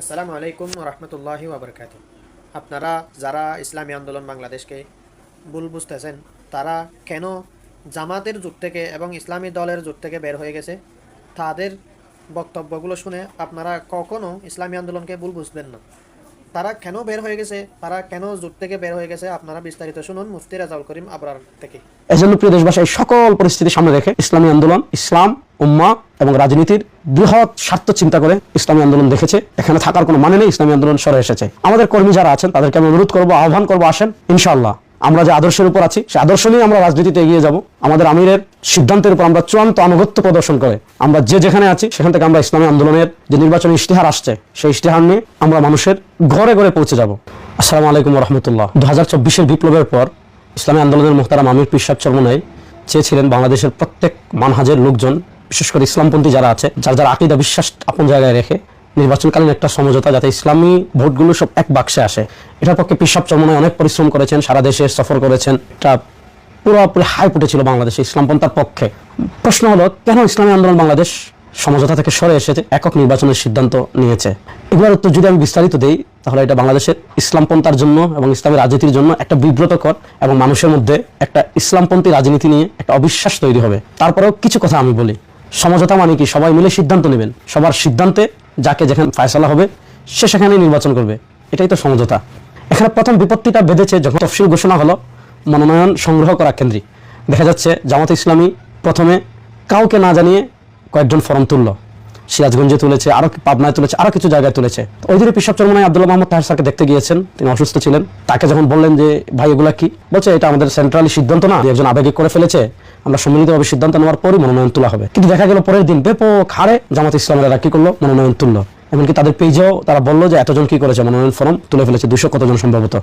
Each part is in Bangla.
আসসালামু আলাইকুম রহমতুল্লাহি ওবরকাত আপনারা যারা ইসলামী আন্দোলন বাংলাদেশকে ভুল বুঝতেছেন, তারা কেন জামাতের জোট থেকে এবং ইসলামী দলের জোট থেকে বের হয়ে গেছে, তাদের বক্তব্যগুলো শুনে আপনারা কখনো ইসলামী আন্দোলনকে ভুল বুঝবেন না। তারা কেন বের হয়ে গেছে, তারা কেন জোট থেকে বের হয়ে গেছে, আপনারা বিস্তারিত শুনুন মুফতি রাজাউল করিম আবরার থেকে। এজন্য প্রিয় দেশবাসী সকল পরিস্থিতি সামনে রেখে ইসলামী আন্দোলন, ইসলাম উম্মা এবং রাজনীতির বৃহৎ স্বার্থ চিন্তা করে ইসলামী আন্দোলন দেখেছে। এখানে থাকার কোনো মানে নেই, ইসলামী আন্দোলন সরে এসেছে। আমাদের কর্মী যারা আছেন, তাদেরকে আমি অনুরোধ করব, আহ্বান করব, আসেন, ইনশাআল্লাহ। আমরা যে আদর্শের উপর আছি সেই আদর্শ নিয়ে আমরা রাজনীতিতে এগিয়ে যাব। আমাদের আমিরের সিদ্ধান্তের উপর আমরা চূড়ান্ত আনুগত্য প্রদর্শন করে, আমরা যে যেখানে আছি, সেখান থেকে আমরা ইসলামী আন্দোলনের যে নির্বাচনী ইশতেহার আসছে, সেই ইশতেহার নিয়ে আমরা মানুষের ঘরে ঘরে পৌঁছে যাব। আসসালামু আলাইকুম রহমতুল্লাহ। দু হাজার চব্বিশের বিপ্লবের পর ইসলামী আন্দোলনের মোহতারাম আমির পিসাব চরমনাই চেয়েছিলেন বাংলাদেশের প্রত্যেক মানহাজের লোকজন বিশেষ করে ইসলামপন্থী যারা আছে, যার যার আকিদা বিশ্বাস আপন জায়গায় রেখে নির্বাচনকালীন একটা সমঝোতা যাতে ইসলামী ভোটগুলো সব এক বাক্সে আসে, এটার পক্ষে পিসাব চমনে অনেক পরিশ্রম করেছেন, সারা দেশে সফর করেছেন। এটা পুরোপুরি হাই উঠেছিল বাংলাদেশে ইসলামপন্থার পক্ষে। প্রশ্ন হলো, কেন ইসলামী আন্দোলন বাংলাদেশ সমঝোতা থেকে সরে এসেছে, একক নির্বাচনের সিদ্ধান্ত নিয়েছে? এগুলোর উত্তর যদি আমি বিস্তারিত দিই, তাহলে এটা বাংলাদেশের ইসলামপন্থার জন্য এবং ইসলামী রাজনীতির জন্য একটা বিব্রতকর এবং মানুষের মধ্যে একটা ইসলামপন্থী রাজনীতি নিয়ে একটা অবিশ্বাস তৈরি হবে। তারপরেও কিছু কথা আমি বলি। সমঝোতা মানে কি? সবাই মিলে সিদ্ধান্ত নেবেন। সবার সিদ্ধান্তে যাকে যেখানে ফায়সলা হবে, সে সেখানে নির্বাচন করবে। এটাই তো সমঝোতা। এখানে প্রথম বিপত্তিটা বেঁধেছে যখন তফসিল ঘোষণা হলো, মনোনয়ন সংগ্রহ করা কেন্দ্রিক। দেখা যাচ্ছে জামাত ইসলামী প্রথমে কাউকে না জানিয়ে কয়েকজন ফর্ম তুললো। সিরাজগঞ্জে তুলেছে, আরও পাবনায় তুলেছে, আরও কিছু জায়গায় তুলেছে। ওই দিনে পিসাব চরমনায় আব্দুল্লাহ মোহাম্মদ তাহের স্যারকে দেখতে গিয়েছেন, তিনি অসুস্থ ছিলেন। তাকে যখন বললেন যে, ভাই, এগুলা কি? বলছে, এটা আমাদের সেন্ট্রালি সিদ্ধান্ত না একজন আবেগিক করে ফেলেছে। আমরা সম্মিলিতভাবে সিদ্ধান্ত নেওয়ার পরই মনোনয়ন তোলা হবে। কিন্তু দেখা গেল পরের দিন ব্যাপক হারে জামাত ইসলামেরা কি করল? মনোনয়ন তুললো। এমনকি তাদের পেজেও তারা বলল যে, এতজন কি করেছে মনোনয়ন ফর্ম? তুলে ফেলেছে দুশো কতজন সম্ভবত?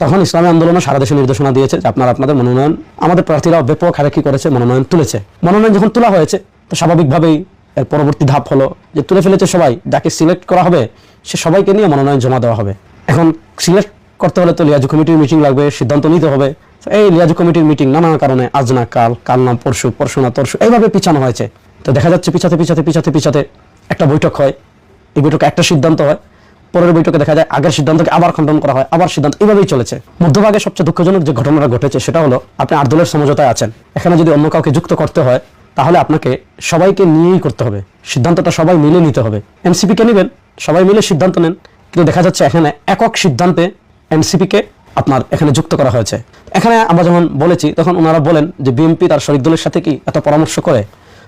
তখন ইসলামী আন্দোলনও সারা দেশে নির্দেশনা দিয়েছে যে, আপনারা আপনাদের মনোনয়ন, আমাদের প্রার্থীরাও ব্যাপক হারে কি করেছে মনোনয়ন তুলেছে। মনোনয়ন যখন তোলা হয়েছে, তো স্বাভাবিকভাবেই এর পরবর্তী ধাপ হলো যে তুলে ফেলেছে সবাই, যাকে সিলেক্ট করা হবে, সে সবাইকে নিয়ে মনোনয়ন জমা দেওয়া হবে। এখন সিলেক্ট করতে হলে তো লিয়াজু কমিটির মিটিং লাগবে, সিদ্ধান্ত নিতে হবে। এই লিয়াজু কমিটির মিটিং নানা কারণে, আজ না কাল কাল না পরশু পরশু না তরশু, এইভাবে পিছানো হয়েছে। তো দেখা যাচ্ছে পিছাতে পিছাতে পিছাতে পিছাতে একটা বৈঠক হয়। এই বৈঠকে একটা সিদ্ধান্ত হয়। পরের বৈঠকে দেখা যায় আগের সিদ্ধান্তকে আবার খণ্ডন করা হয়, আবার সিদ্ধান্ত এইভাবেই চলেছে। মধ্যভাগে সবচেয়ে দুঃখজনক যে ঘটনাটা ঘটেছে, সেটা হলো, আপনি আট দলের সমঝোতায় আছেন। এখানে যদি অন্য কাউকে যুক্ত করতে হয় তাহলে আপনাকে সবাইকে নিয়েই করতে হবে। সিদ্ধান্তটা সবাই মিলে নিতে হবে। এনসিপিকে নেবেন, সবাই মিলে সিদ্ধান্ত নেন। কিন্তু দেখা যাচ্ছে এখানে একক সিদ্ধান্তে এনসিপিকে আপনার এখানে যুক্ত করা হয়েছে। এখানে আমরা যখন বলেছি, তখন ওনারা বলেন যে বিএনপি তার শরিক দলের সাথে কি এত পরামর্শ করে?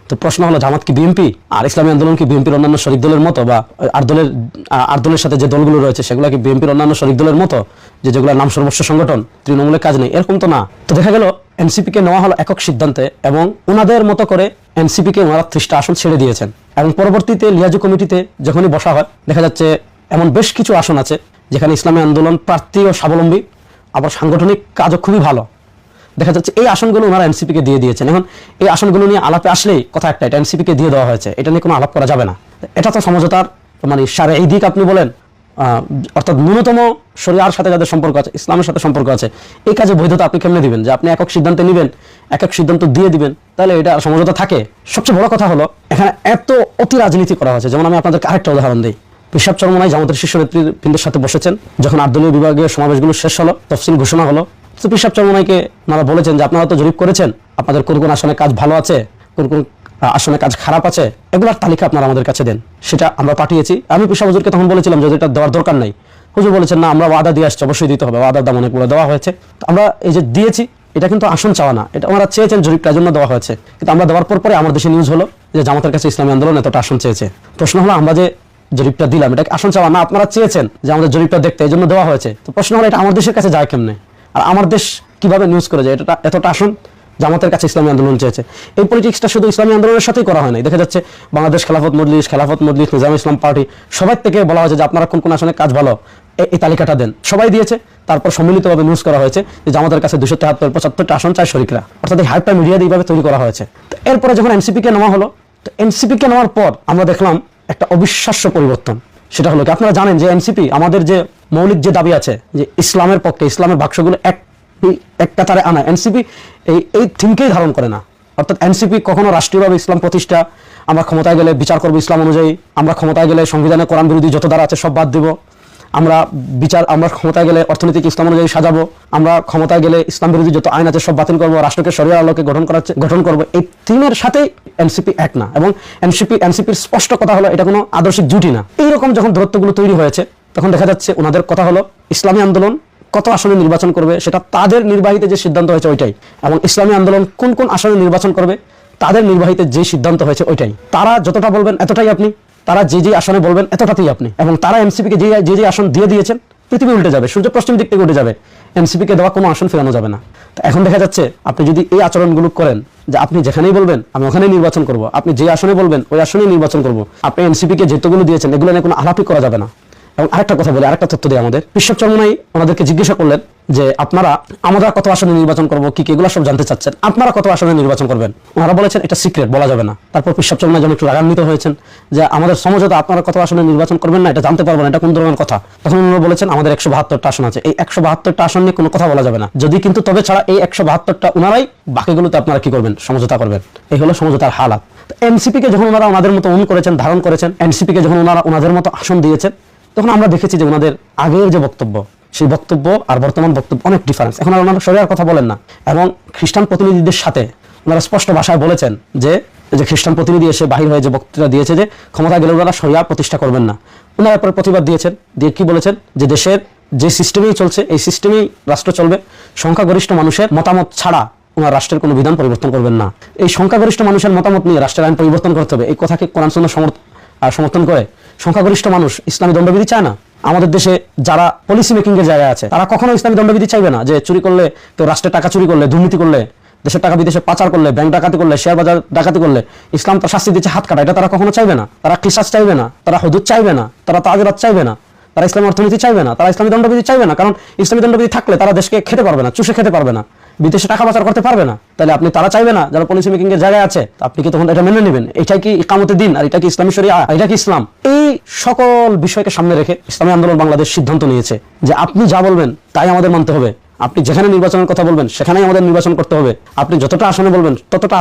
তো প্রশ্ন হলো, জামাত কি বিএনপি আর ইসলামী আন্দোলন কি বিএনপির অন্যান্য শরিক দলের মতো? বা আর দলের আর দলের সাথে যে দলগুলো রয়েছে, সেগুলো কি বিএনপির অন্যান্য শরিক দলের মতো? যে যেগুলো নাম সর্বস্ব সংগঠন তৃণমূলের কাজ নেই, এরকম তো না। তো দেখা গেল এনসিপিকে নেওয়া হলো একক সিদ্ধান্তে এবং ওনাদের মতো করে এনসিপিকে ওনারা ত্রিশটা আসন ছেড়ে দিয়েছেন। এবং পরবর্তীতে লিয়াজু কমিটিতে যখনই বসা হয়, দেখা যাচ্ছে এমন বেশ কিছু আসন আছে যেখানে ইসলামী আন্দোলন প্রার্থী ও স্বাবলম্বী, আবার সাংগঠনিক কাজও খুবই ভালো। দেখা যাচ্ছে এই আসনগুলো ওনারা এনসিপিকে দিয়ে দিয়েছেন। এখন এই আসনগুলো নিয়ে আলাপে আসলেই কথা একটা, এটা এনসিপিকে দিয়ে দেওয়া হয়েছে। এটা নিয়ে কোনো আলাপ করা যাবে না। এটা তো সমঝোতার মানে সারে এই দিক আপনি বলেন অর্থাৎ ন্যূনতম শরিয়ার সাথে যাদের সম্পর্ক আছে, ইসলামের সাথে সম্পর্ক আছে, এই কাজে বৈধতা আপনি কেমনে দিবেন? যে আপনি একক সিদ্ধান্তে নেবেন, একক সিদ্ধান্ত দিয়ে দিবেন, তাহলে এটা সমঝোতা থাকে। সবচেয়ে বড় কথা হলো, এখানে এত অতি রাজনীতি করা হয়েছে। যেমন আমি আপনাদেরকে আরেকটা উদাহরণ দিই। পেশাব চরমনায় জামাতের শীর্ষ নেতৃবৃন্দের সাথে বসেছেন, যখন আটদলীয় বিভাগীয় সমাবেশগুলো শেষ হলো, তফসিল ঘোষণা হলো। তো পেশাব চরমনাইকে ওনারা বলেছেন যে, আপনারা তো জরিপ করেছেন, আপনাদের কোন কোন আসনে কাজ ভালো আছে, কোন কোন আসনে কাজ খারাপ আছে, এগুলোর তালিকা আপনারা আমাদের কাছে দেন। সেটা আমরা পাঠিয়েছি। আমি পেশাব হুজুরকে তখন বলেছিলাম যে এটা দেওয়ার দরকার নাই। হুজুর বলেছেন, না, আমরা ওয়াদা দিয়ে আসছি, অবশ্যই দিতে হবে। ওয়াদার দাম অনেকগুলো দেওয়া হয়েছে। আমরা এই যে দিয়েছি, এটা কিন্তু আসন চাওয়া না। এটা আমরা চেয়েছেন জরিপটার জন্য দেওয়া হয়েছে। কিন্তু আমরা দেওয়ার পর পরে আমার দেশে নিউজ হলো যে, জামাতের কাছে ইসলামী আন্দোলন এতটা আসন চেয়েছে। প্রশ্ন হলো, আমরা যে জরিপটা দিলাম, এটা আসন চাওয়া না? আপনারা চেয়েছেন যে, আমাদের জরিপটা দেখতে, এই জন্য দেওয়া হয়েছে। তো প্রশ্ন হলো, এটা আমার দেশের কাছে যায় কেমনে? আর আমার দেশ কীভাবে নিউজ করে যায় এটা এতটা আসন? জামাতের কাছে ইসলামী আন্দোলন চেয়েছে। এই পলিটিক্সটা শুধু ইসলামী আন্দোলনের সাথেই করা হয় নাই। দেখা যাচ্ছে বাংলাদেশ খেলাফত মজলিস খেলাফত মজলিস, নিজাম ইসলাম পার্টি সবাই থেকে বলা হয়েছে যে আপনারা কোন কোন আসনে কাজ ভালো এই তালিকাটা দেন। সবাই দিয়েছে। তারপর সম্মিলিতভাবে নিউজ করা হয়েছে যে জামাতের কাছে দুশো তেহাত্তর, পঁচাত্তরটা আসন চায় শরিকরা। অর্থাৎ এই হাইপার মিডিয়া এইভাবে তৈরি করা হয়েছে। তো এরপরে যখন এনসিপিকে নেওয়া হলো, তো এনসিপিকে নেওয়ার পর আমরা দেখলাম একটা অবিশ্বাস্য পরিবর্তন। সেটা হলো কি? আপনারা জানেন যে এনসিপি আমাদের যে মৌলিক যে দাবি আছে, যে ইসলামের পক্ষে, ইসলামের বাক্সগুলো এক এক কাতারে আনা এনসিপি এই এই থিমকেই ধারণ করে না। অর্থাৎ এনসিপি কখনো রাষ্ট্রীয়ভাবে ইসলাম প্রতিষ্ঠা, আমরা ক্ষমতায় গেলে বিচার করব ইসলাম অনুযায়ী, আমরা ক্ষমতায় গেলে সংবিধানে কোরআন বিরোধী যত দ্বারা আছে সব বাদ দেব, আমরা বিচার, আমরা ক্ষমতায় গেলে অর্থনৈতিক ইসলাম অনুযায়ী সাজাবো, আমরা ক্ষমতায় গেলে ইসলাম বিরোধী যত আইন আছে সব বাতিল করব, রাষ্ট্রকে সরিয়ে আলোকে গঠন করার গঠন করব। এই থিমের সাথেই এনসিপি এক না এবং এনসিপি, এনসিপির স্পষ্ট কথা হলো এটা কোনো আদর্শিক জুটি না। এইরকম যখন দূরত্বগুলো তৈরি হয়েছে, তখন দেখা যাচ্ছে ওনাদের কথা হলো, ইসলামী আন্দোলন কত আসনে নির্বাচন করবে, সেটা তাদের নির্বাহীতে যে সিদ্ধান্ত হয়েছে ওইটাই। এবং ইসলামী আন্দোলন কোন কোন আসনে নির্বাচন করবে, তাদের নির্বাহীতে যে সিদ্ধান্ত হয়েছে ওইটাই। তারা যতটা বলবেন এতটাই আপনি, তারা যে যে আসনে বলবেন এতটাতেই আপনি। এবং তারা এনসিপিকে যে যে যে আসন দিয়ে দিয়েছেন, পৃথিবী উল্টে যাবে, সূর্য পশ্চিম দিক থেকে উঠে যাবে। এনসিপিকে দেওয়া কোনো আসন ফেরানো যাবে না। এখন দেখা যাচ্ছে, আপনি যদি এই আচরণগুলো করেন, যে আপনি যেখানেই বলবেন, আমি ওখানেই নির্বাচন করব। আপনি যে আসনে বলবেন, ওই আসনেই নির্বাচন করব। আপনি এনসিপিকে যেতগুলো দিয়েছেন, এগুলো নিয়ে কোনো আলাপই করা যাবে না। এবং আরেকটা কথা বলি, আরেকটা তথ্য দিই আমাদের। বিশ্বপ চরমনাই ওনাদেরকে জিজ্ঞাসা করলেন যে, আপনারা আমরা কত আসনে নির্বাচন করব, কি এগুলো সব জানতে চাচ্ছেন। আপনারা কত আসনে নির্বাচন করবেন? ওনারা বলেছেন, এটা সিক্রেট, বলা যাবে না। তারপর বিশ্বপ চরমনাই যেন একটু রাগান্বিত হয়েছেন যে, আমাদের সমঝোতা আপনারা কত আসনে নির্বাচন করবেন না? এটা জানতে পারবেন না, এটা কোন ধরনের কথা? তখন ওনারা বলেছেন, আমাদের একশো বাহাত্তরটা আসন আছে। এই একশো বাহাত্তরটা আসন নিয়ে কোনো কথা বলা যাবে না। যদি কিন্তু, তবে ছাড়া এই একশো বাহাত্তরটা ওনারাই, বাকিগুলোতে আপনারা কি করবেন? সমঝোতা করবেন। এই হলো সমঝোতার হালাত। এনসিপি কে যখন ওনারা ওনাদের মতো অন করেছেন, ধারণ করেছেন এনসিপি কে যখন ওনারা ওনাদের মতো আসন দিয়েছেন তখন আমরা দেখেছি যে ওনাদের আগের যে বক্তব্য, সেই বক্তব্য আর বর্তমান বক্তব্য অনেক ডিফারেন্স এখন আর ওনারা শরিয়ার কথা বলেন না। এবং খ্রিস্টান প্রতিনিধিদের সাথে ওনারা স্পষ্ট ভাষায় বলেছেন যে যে খ্রিস্টান প্রতিনিধি এসে বাহির হয়ে যে বক্তৃতা দিয়েছে যে ক্ষমতা গেলে ওনারা শরিয়া প্রতিষ্ঠা করবেন না। ওনারা পরে প্রতিবাদ দিয়েছেন, দিয়ে কি বলেছেন? যে দেশের যে সিস্টেমেই চলছে, এই সিস্টেমেই রাষ্ট্র চলবে। সংখ্যাগরিষ্ঠ মানুষের মতামত ছাড়া ওনার রাষ্ট্রের কোনো বিধান পরিবর্তন করবেন না। এই সংখ্যাগরিষ্ঠ মানুষের মতামত নিয়ে রাষ্ট্রের আইন পরিবর্তন করতে হবে। এই কথাকে কোরআন, সুন্নাহ সমর্থন করে সংখ্যাগরিষ্ঠ মানুষ ইসলামী দণ্ডবিধি চায় না? আমাদের দেশে যারা পলিসি মেকিং এর জায়গায় আছে, তারা কখনো ইসলামী দণ্ডবিধি চাইবে না যে চুরি করলে কেউ রাষ্ট্রের টাকা চুরি করলে, দুর্নীতি করলে, দেশের টাকা বিদেশে পাচার করলে ব্যাংক ডাকাতি করলে শেয়ার বাজার ডাকাতি করলে, ইসলাম তার শাস্তি দিচ্ছে হাত কাটা, এটা তারা কখনো চাইবে না। তারা কিসাস চাইবে না, তারা হদুদ চাইবে না, তারা তাজরাত চাইবে না, তারা ইসলামী অর্থনীতি চাইবে না, তারা ইসলামী দণ্ডবিধি চাইবে না, কারণ ইসলামী দণ্ডবিধি থাকলে তারা দেশকে খেতে পারবে না, চুষে খেতে পারবে না। বিদেশে টাকা পাচার করতে পারবে না, তাহলে আপনি তারা চাইবে না যারা পলিসি মেকিং এর জায়গায় আছে। আপনি কি তখন এটা মেনে নেবেন? এটাই কি ইকামতের দিন আর এটা কি ইসলামী শরিয়া? এটা কি ইসলাম? এই সকল বিষয়কে সামনে রেখে ইসলামী আন্দোলন বাংলাদেশ সিদ্ধান্ত নিয়েছে যে আপনি যা বলবেন তাই আমাদের মানতে হবে। আপনি যেখানে নির্বাচনের কথা বলবেন, সেখানেই আমাদের নির্বাচন করতে হবে। আপনি যতটা আসনে বলবেন, ততটা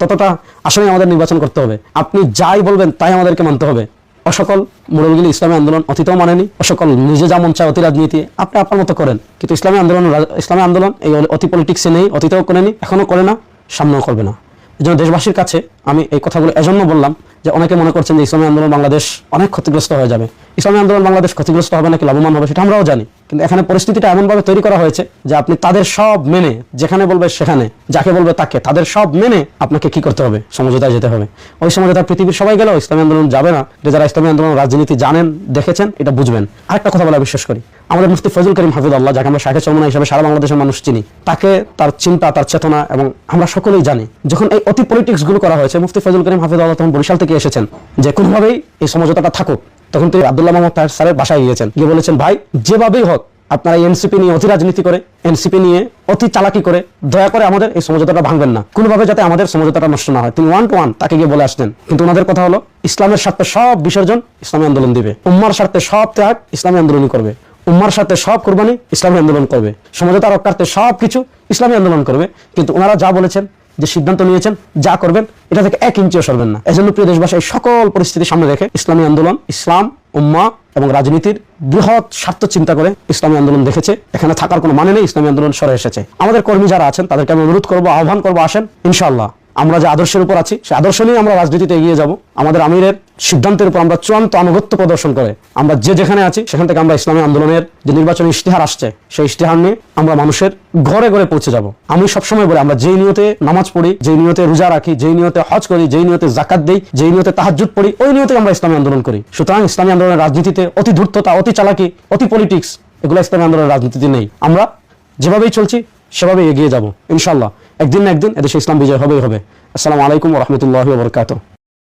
ততটা আসনে আমাদের নির্বাচন করতে হবে। আপনি যাই বলবেন তাই আমাদেরকে মানতে হবে। অসকল মোড়লগুলি ইসলামী আন্দোলন অতীতও মানেনি, অসকল নিজে যেমন চায় অতি রাজনীতি, আপনি আপনার মতো করেন। কিন্তু ইসলামী আন্দোলন ইসলামী আন্দোলন এই অতি পলিটিক্সে নেই, অতীতেও করেনি, এখনও করে না, সামনেও করবে না। এই জন্য দেশবাসীর কাছে আমি এই কথাগুলো এজন্য বললাম যে অনেকে মনে করছেন যে ইসলামী আন্দোলন বাংলাদেশ অনেক ক্ষতিগ্রস্ত হয়ে যাবে। ইসলামী আন্দোলন বাংলাদেশ ক্ষতিগ্রস্ত হবে নাকি লাভবান হবে সেটা আমরাও জানি। কিন্তু এখানে পরিস্থিতিটা এমনভাবে তৈরি করা হয়েছে যে আপনি তাদের সব মেনে, যেখানে বলবে সেখানে, যাকে বলবে তাকে, তাদের সব মেনে আপনাকে কি করতে হবে? সমঝোতায় যেতে হবে। ওই সমঝোতা পৃথিবীর সবাই গেলেও ইসলামী আন্দোলন যাবে না। যে যারা ইসলামী আন্দোলন, রাজনীতি জানেন, দেখেছেন, এটা বুঝবেন। আরেকটা কথা বলা বিশ্বাস করি। আমাদের মুফতি ফজল করিম হাফিদুল্লাহ যাকে আমরা শাখা চরমনা হিসেবে সারা বাংলাদেশের মানুষ চিনি, তাকে তার চিন্তা, তার চেতনা এবং আমরা সকলেই জানি, যখন এই অতি পলিটিক্সগুলো করা হয়েছে, মুফতি ফজল করিম হাফিদুল্লাহ তখন বরিশাল থেকে এসেছেন যে কোনোভাবেই এই সমঝোতাটা থাকুক। তখন তিনি আব্দুল্লাহ মোহাম্মদ তাহের স্যারের বাসায় গিয়েছেন। গিয়ে বলেছেন, ভাই, যেভাবেই হোক, আপনারা এনসিপি নিয়ে অতি রাজনীতি করে, এনসিপি নিয়ে অতি চালাকি করে, দয়া করে আমাদের এই সমঝোতাটা ভাঙবেন না। কোনোভাবে যাতে আমাদের সমঝোতাটা নষ্ট না হয়। তিনি ওয়ান টু ওয়ান তাকে গিয়ে বলে আসতেন কিন্তু ওনাদের কথা হলো, ইসলামের স্বার্থে সব বিসর্জন ইসলামী আন্দোলন দিবে। উম্মার স্বার্থে সব ত্যাগ ইসলামী আন্দোলনই করবে। উম্মার সাথে সব কোরবানি ইসলামী আন্দোলন করবে। সমঝোতা রক্ষার্থে সব কিছু ইসলামী আন্দোলন করবে। কিন্তু ওনারা যা বলেছেন যে সিদ্ধান্ত নিয়েছেন, যা করবেন, এটা থেকে এক ইঞ্চিও সরবেন না। এজন্য প্রিয় দেশবাসী, এই সকল পরিস্থিতি সামনে রেখে ইসলামী আন্দোলন, ইসলাম, উম্মা এবং রাজনীতির বৃহৎ স্বার্থ চিন্তা করে ইসলামী আন্দোলন দেখেছে। এখানে থাকার কোনো মানে নেই, ইসলামী আন্দোলন সরে এসেছে। আমাদের কর্মী যারা আছেন, তাদেরকে আমি অনুরোধ করব, আহ্বান করব, আসেন ইনশাল্লাহ আমরা যে আদর্শের উপর আছি, সে আদর্শ নিয়ে আমরা রাজনীতিতে এগিয়ে যাব। আমাদের আমিরের সিদ্ধান্তের উপর আমরা চূড়ান্ত আনুগত্য প্রদর্শন করে, আমরা যে যেখানে আছি, সেখান থেকে আমরা ইসলামী আন্দোলনের যে নির্বাচনী ইশতেহার আসছে, সেই ইশতেহার নিয়ে আমরা মানুষের ঘরে ঘরে পৌঁছে যাব। আমি সবসময় বলি, আমরা যেই নিয়তে নামাজ পড়ি, যেই নিয়তে রোজা রাখি, যেই নিয়তে হজ করি, যেই নিয়তে জাকাত দিই, যেই নিয়তে তাহাজ্জুদ পড়ি, ওই নিয়তে আমরা ইসলামী আন্দোলন করি। সুতরাং ইসলামী আন্দোলনের রাজনীতিতে অতি ধূর্ততা, অতি চালাকি, অতি পলিটিক্স এগুলো ইসলামী আন্দোলনের রাজনীতিতে নেই। আমরা যেভাবেই চলছি, সেভাবেই এগিয়ে যাব ইনশাল্লাহ একদিন না একদিন এদেশে ইসলাম বিজয় হবেই হবে। আসসালামু আলাইকুম রহমতুল্লাহ বরকাত